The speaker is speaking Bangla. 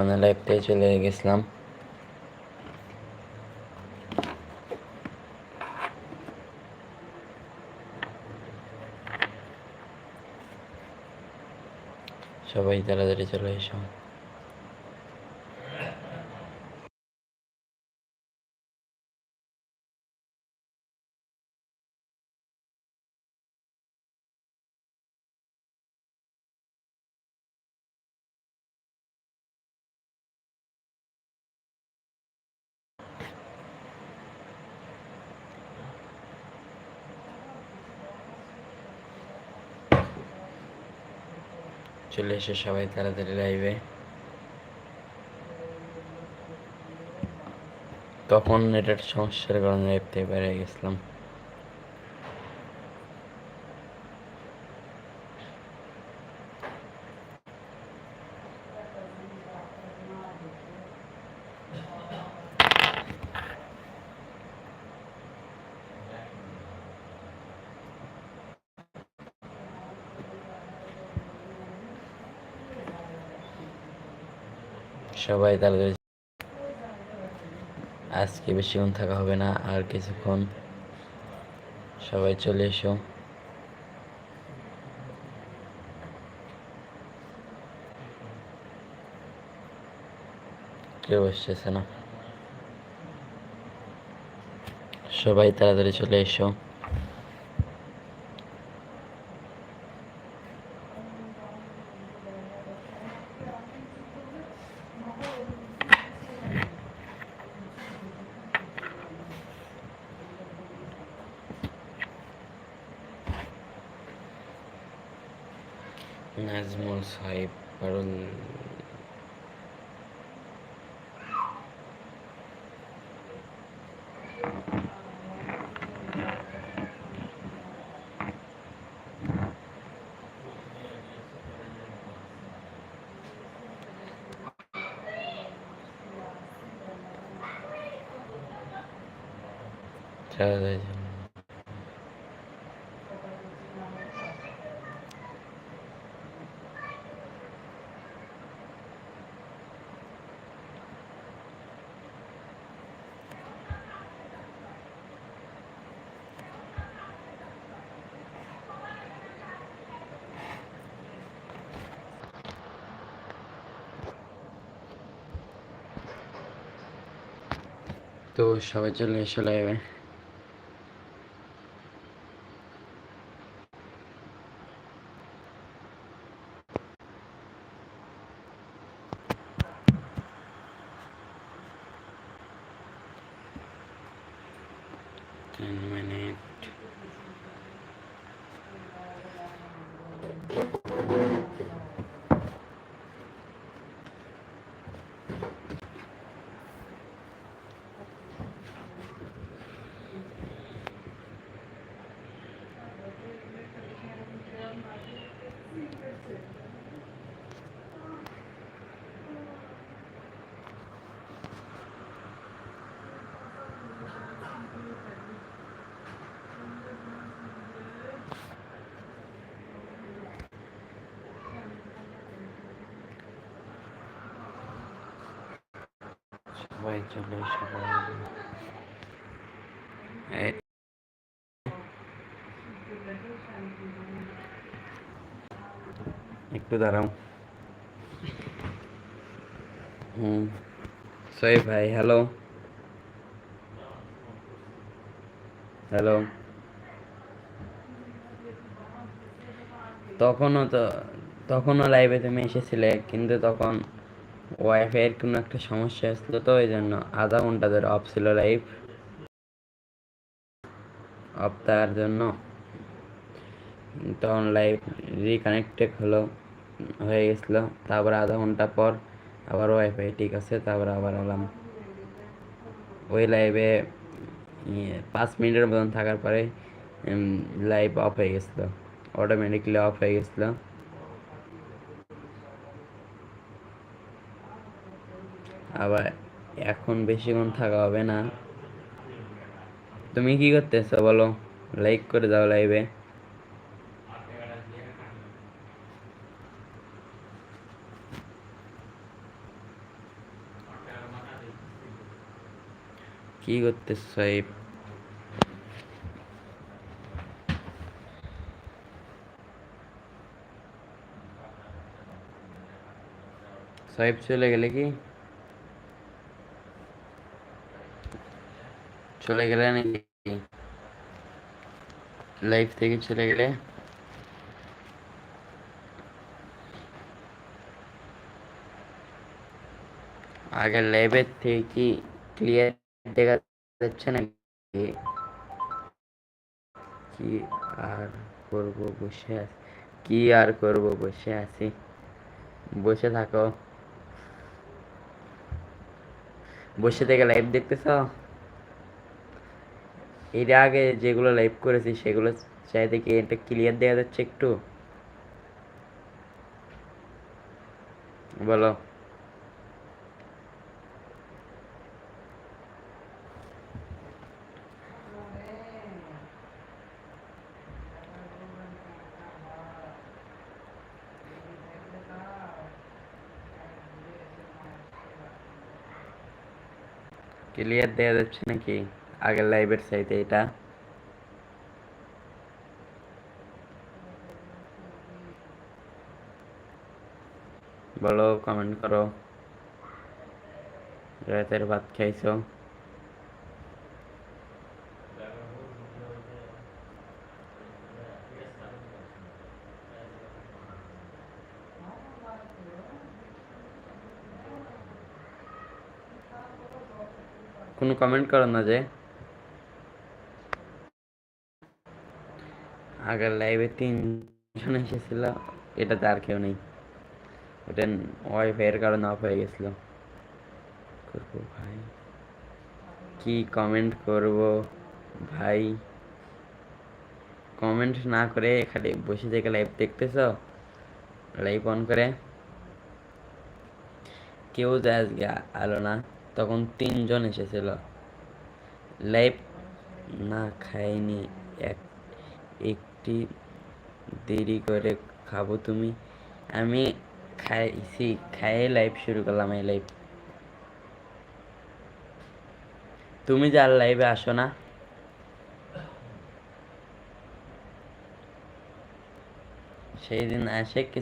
মানে লাইফটাই চলে গেছিলাম সবাই তাড়াতাড়ি চলে এসো চলে এসে সবাই তাড়াতাড়ি লাইভে তখন এটার সমস্যার কারণে লাইভ থেকে বেড়ে গেছিলাম। সবাই তাড়াতাড়ি আজকে বেশিক্ষণ থাকা হবে না, আর কিছুক্ষণ সবাই চলে এসো। কেউ এসেছে না? সবাই তাড়াতাড়ি চলে এসো। নাজমুল সাহেব পারুল তাড়াতাড়ি চলে তো সবাই চলে এসো লাইভে টেন মিনিট সবাই চলে। এই একটু দাঁড়াও। হুম। ভাই, হ্যালো। হ্যালো। তখনও তো তখনও লাইভে তুমি এসেছিলে, কিন্তু তখন ওয়াইফাইয়ের কোনো একটা সমস্যা আসলো তো, ওই জন্য আধা ঘণ্টা ধরে অফ ছিল লাইভ অফ তার জন্য। তখন লাইভ রিকানেক্টেড হলো, হয়ে গেছিল। তারপর আধা ঘণ্টা পর আবার ওয়াইফাই ঠিক আছে, তারপর আবার এলাম। ওই লাইভে পাঁচ মিনিটের মতন থাকার পরে লাইভ অফ হয়ে গেছিল। অটোমেটিকলি অফ হয়ে গেছিল। আবার এখন বেশিক্ষণ থাকা হবে না। তুমি কি করতেছো বলো? লাইক করে দাও লাইভে কি করতেছো সাহেব সাহেব চলে গেলে কি? চলে গেলে নাকি লাইফ থেকে চলে গেলে আগের লাইভের থেকে কি ক্লিয়ার দেখা যাচ্ছে নাকি কি আর করব বসে আছি কি আর করব বসে আছি বসে থাকো বসে থেকে লাইভ দেখতেছ এর আগে যেগুলো লাইভ করেছি সেগুলো চাইতে কি এটা ক্লিয়ার দেখা যাচ্ছে একটু বলো ক্লিয়ার দেখা যাচ্ছে নাকি আগের লাইভের সাইতে এটা। বলো কমেন্ট করো। রাতের ভাত খাইছো? কোনো কমেন্ট করো না যে। আগের লাইভে তিনজন এসেছিল, এটাতে আর কেউ নেই। ওটা ওয়াইফাইয়ের কারণে অফ হয়ে গেছিল। করব ভাই। কি কমেন্ট করব ভাই? কমেন্ট না করে খালি বসে থেকে লাইভ দেখতেছ? লাইভ অন করে? কেউ যায় আজকে আলো না, তখন তিনজন এসেছিল। লাইভ না খাইনি, এক একটি দেরি করে খাব তুমি? আমি খাইছি, খাইয়ে লাইভ শুরু করলাম এই লাইভ তুমি যার লাইভে আসো না। সেই দিন আসে কিছু